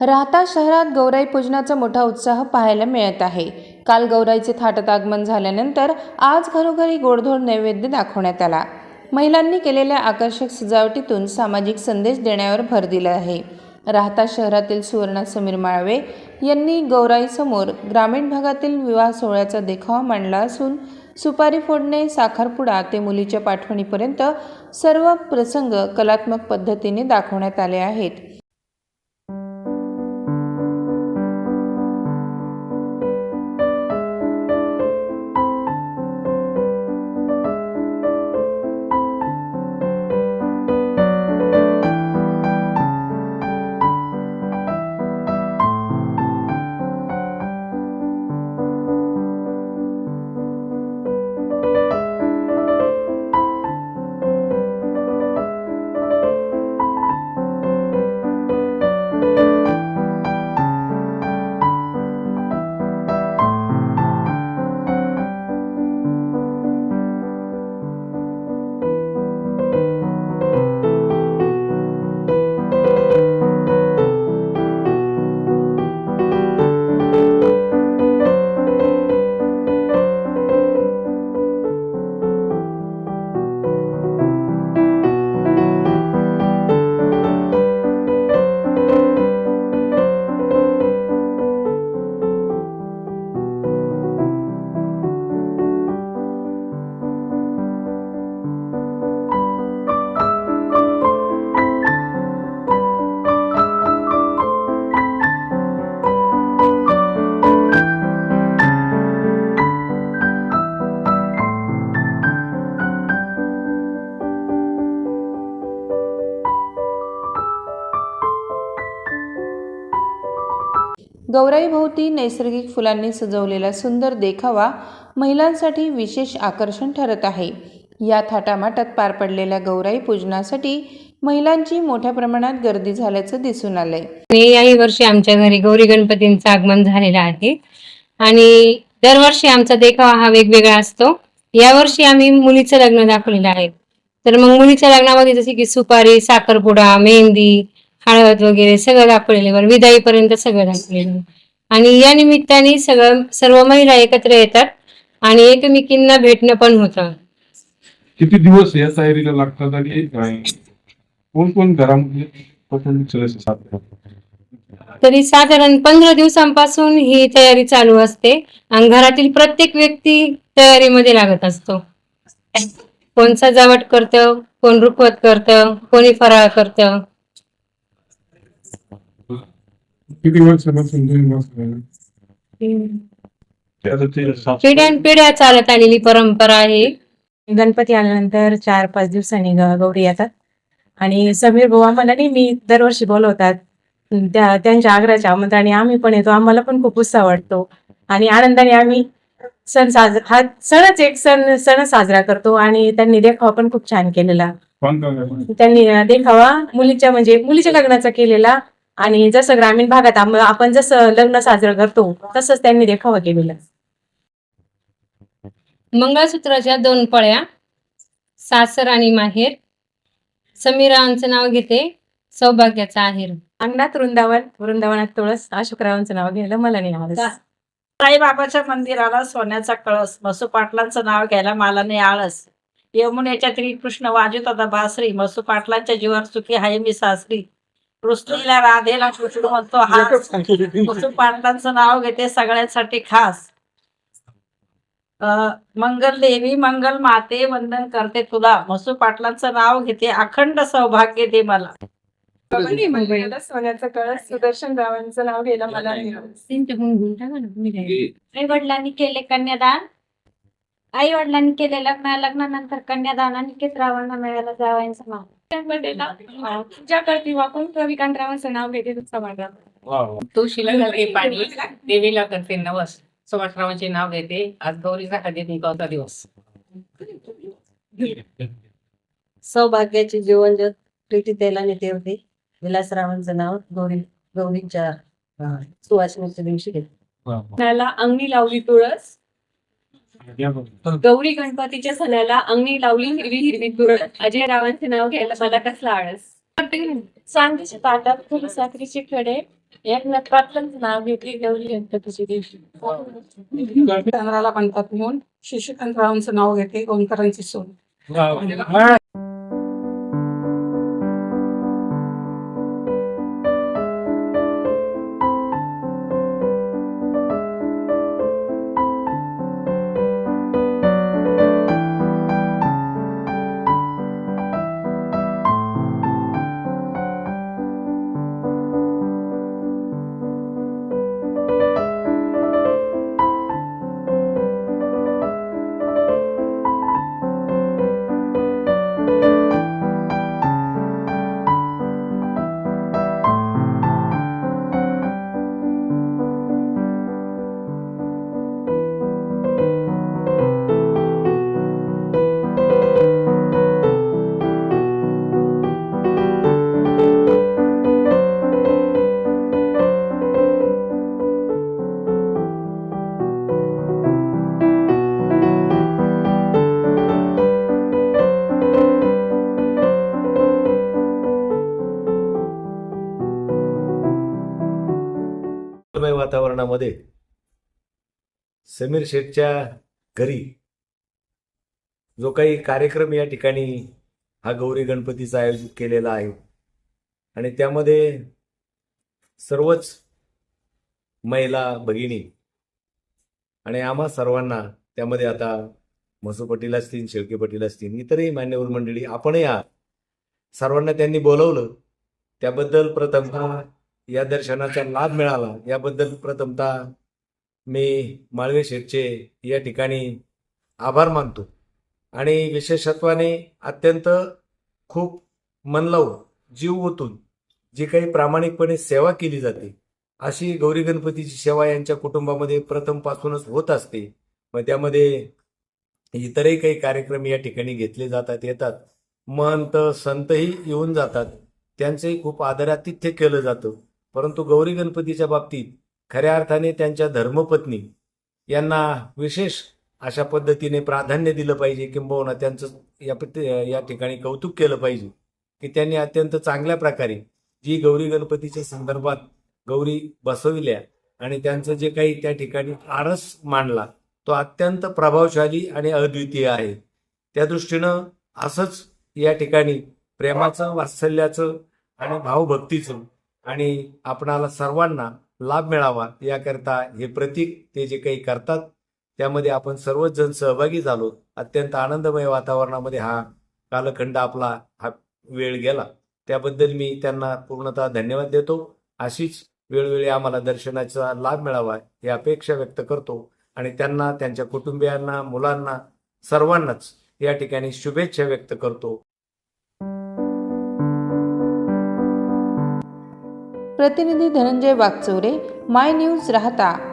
राहता शहरात गौराई पूजनाचा मोठा उत्साह पाहायला मिळत आहे. काल गौराईचे थाटात आगमन झाल्यानंतर आज घरोघरी गोडधोड नैवेद्य दाखवण्यात आला. महिलांनी केलेल्या आकर्षक सजावटीतून सामाजिक संदेश देण्यावर भर दिला आहे. राहता शहरातील सुवर्णा समीर माळवे यांनी गौराईसमोर ग्रामीण भागातील विवाह सोहळ्याचा देखावा मांडला असून सुपारी फोडणे साखरपुडा ते मुलीच्या पाठवणीपर्यंत सर्व प्रसंग कलात्मक पद्धतीने दाखवण्यात आले आहेत. गौराईभोवती नैसर्गिक फुलांनी सजवलेला सुंदर देखावा महिलांसाठी विशेष आकर्षण ठरत आहे. या थाटामाटात पार पडलेल्या गौराई पूजनासाठी महिलांची मोठ्या प्रमाणात गर्दी झाल्याचं दिसून आलंय. याही वर्षी आमच्या घरी गौरी गणपतींचं आगमन झालेलं आहे. आणि दरवर्षी आमचा देखावा हा वेगवेगळा असतो. यावर्षी आम्ही मुलीचं लग्न दाखवलेलं आहे. तर मग मुलीच्या लग्नामध्ये जसे की सुपारी साखरपुडा मेहंदी हळद वगैरे सगळं दाखवलेलं विदाईपर्यंत सगळं दाखवलेलं आणि या निमित्ताने सगळं सर्व महिला एकत्र येतात आणि एकमेकींना भेटणं पण होतं. किती दिवस या तयारीला लागतात आणि कोण कोण घरामध्ये तरी साधारण पंधरा दिवसांपासून ही तयारी चालू असते आणि घरातील प्रत्येक व्यक्ती तयारीमध्ये लागत असतो. कोण सजावट करतं कोण रुखवत करतं कोणी फराळ करतं. किती ते साफ- पिढ्यानपिढ्या चालत आलेली परंपरा आहे. गणपती आल्यानंतर चार पाच दिवसांनी ग- गौरी येतात. आणि समीर भाऊ आम्हाला नेहमी दरवर्षी बोलवतात. त्या त्यांच्या आग्रहाच्या आमंत्रणाने आम्ही पण येतो. आम्हाला पण खूप उत्साह वाटतो. आणि आनंदाने आम्ही सण साजरा हा सणच एक सण सण साजरा करतो. आणि त्यांनी देखावा पण खूप छान केलेला? त्यांनी अं, देखावा मुलीच्या म्हणजे मुलीच्या लग्नाचा केलेला. आणि जसं ग्रामीण भागात आपण जसं लग्न साजरं करतो तसंच त्यांनी देखावा केलेला. मंगळसूत्राच्या दोन पळ्या सासर आणि माहेर. समीरावांचं नाव घेते सौभाग्याचा आहेर. अंगणात वृंदावन वृंदावनात तुळस अशोकरावांचं नाव घ्यायला मला नाही आवडत. साईबाबाच्या मंदिराला सोन्याचा कळस मसू पाटलांचं नाव घ्यायला मला नाही आळस यमुनेच्या श्रीकृष्ण वाजत होता बासरी मसू पाटलांच्या जीवावर सुखी हाय मी सासरी. कृष्णीला राधेला कृष्ण म्हणतो हास मसू पाटलांचं नाव घेते सगळ्यांसाठी खास. अं, मंगल देवी मंगल माते वंदन करते तुला. मसू पाटलांचं नाव घेते. अखंड सौभाग्य दे मला. सोन्याचं कळस सुदर्शन रावांचं नाव मला. आई वडिलांनी केले कन्यादान. आई वडिलांनी केले लग्न लग्नानंतर कन्यादान आणि कित रावांना मिळालं जावयांचं नाव? रविकांतरावांचं नाव घेते घालते पाणी देवीला करते नवस. सुभाषरावांचे नाव घेते. आज गौरीचा कुंकवाचा दिवस. सौभाग्याची जीवन ज्योत प्रीती तेलाने तेवते विलासरावांचं नाव गौरी गौरीच्या सुवासिनीच्या दिवशी घेते. सणाला अंगणी लावली तुळस. गौरी गणपतीच्या सणाला अंगणी लावली हिरवी हिरवी तुळस अजय रावांचे नाव घ्यायला मला कसला आळस? चांदीच्या ताटात फुल साखरीचे कडे एकनाथ पाटलांचं नाव घेतली गौरी गणपतीच्या दिवशी. चंद्राला म्हणतात म्हणून. शशिकांतरावांचं नाव घेते ओंकारांची सोन. वातावरणामध्ये समीर शेठच्या घरी जो काही कार्यक्रम या ठिकाणी हा गौरी गणपतीचा आयोजित केलेला आहे. आणि त्यामध्ये सर्वच महिला भगिनी आणि आम्हा सर्वांना त्यामध्ये आता मसू पटील असतील शेळके पटील असतील इतरही मान्यवर मंडळी आपणही आहात. सर्वांना त्यांनी बोलवलं. त्याबद्दल प्रथमतः या दर्शनाचा लाभ मिळाला. याबद्दल प्रथमतः मी माळवे शेठचे या ठिकाणी आभार मानतो. आणि विशेषत्वाने अत्यंत खूप मन लावून जीव ओतून जी काही प्रामाणिकपणे सेवा केली जाते अशी गौरी गणपतीची सेवा यांच्या कुटुंबामध्ये प्रथमपासूनच होत असते. मग त्यामध्ये इतरही काही कार्यक्रम या ठिकाणी घेतले जातात येतात. महंत संतही येऊन जातात. त्यांचंही खूप आदरातिथ्य केलं जातं. परंतु गौरी गणपतीच्या बाबतीत खऱ्या अर्थाने त्यांच्या धर्मपत्नी यांना विशेष अशा पद्धतीने प्राधान्य दिलं पाहिजे किंबहुना त्यांचं या या ठिकाणी कौतुक केलं पाहिजे की त्यांनी अत्यंत चांगल्या प्रकारे जी गौरी गणपतीच्या संदर्भात गौरी बसविल्या आणि त्यांचं जे काही त्या ठिकाणी आरस मांडला तो अत्यंत प्रभावशाली आणि अद्वितीय आहे. त्या दृष्टीनं असंच या ठिकाणी प्रेमाचं वात्सल्याचं आणि भावभक्तीचं आणि आपणाला सर्वांना लाभ मिळावा याकरता हे प्रतीक ते जे काही करतात त्यामध्ये आपण सर्वच जण सहभागी झालो. अत्यंत आनंदमय वातावरणामध्ये हा कालखंड आपला हा वेळ गेला. त्याबद्दल मी त्यांना पूर्णतः धन्यवाद देतो. अशीच वेळोवेळी आम्हाला दर्शनाचा लाभ मिळावा ही अपेक्षा व्यक्त करतो. आणि त्यांना त्यांच्या कुटुंबियांना मुलांना सर्वांनाच या ठिकाणी शुभेच्छा व्यक्त करतो. प्रतिनिधी धनंजय वागचौरे माय न्यूज राहता.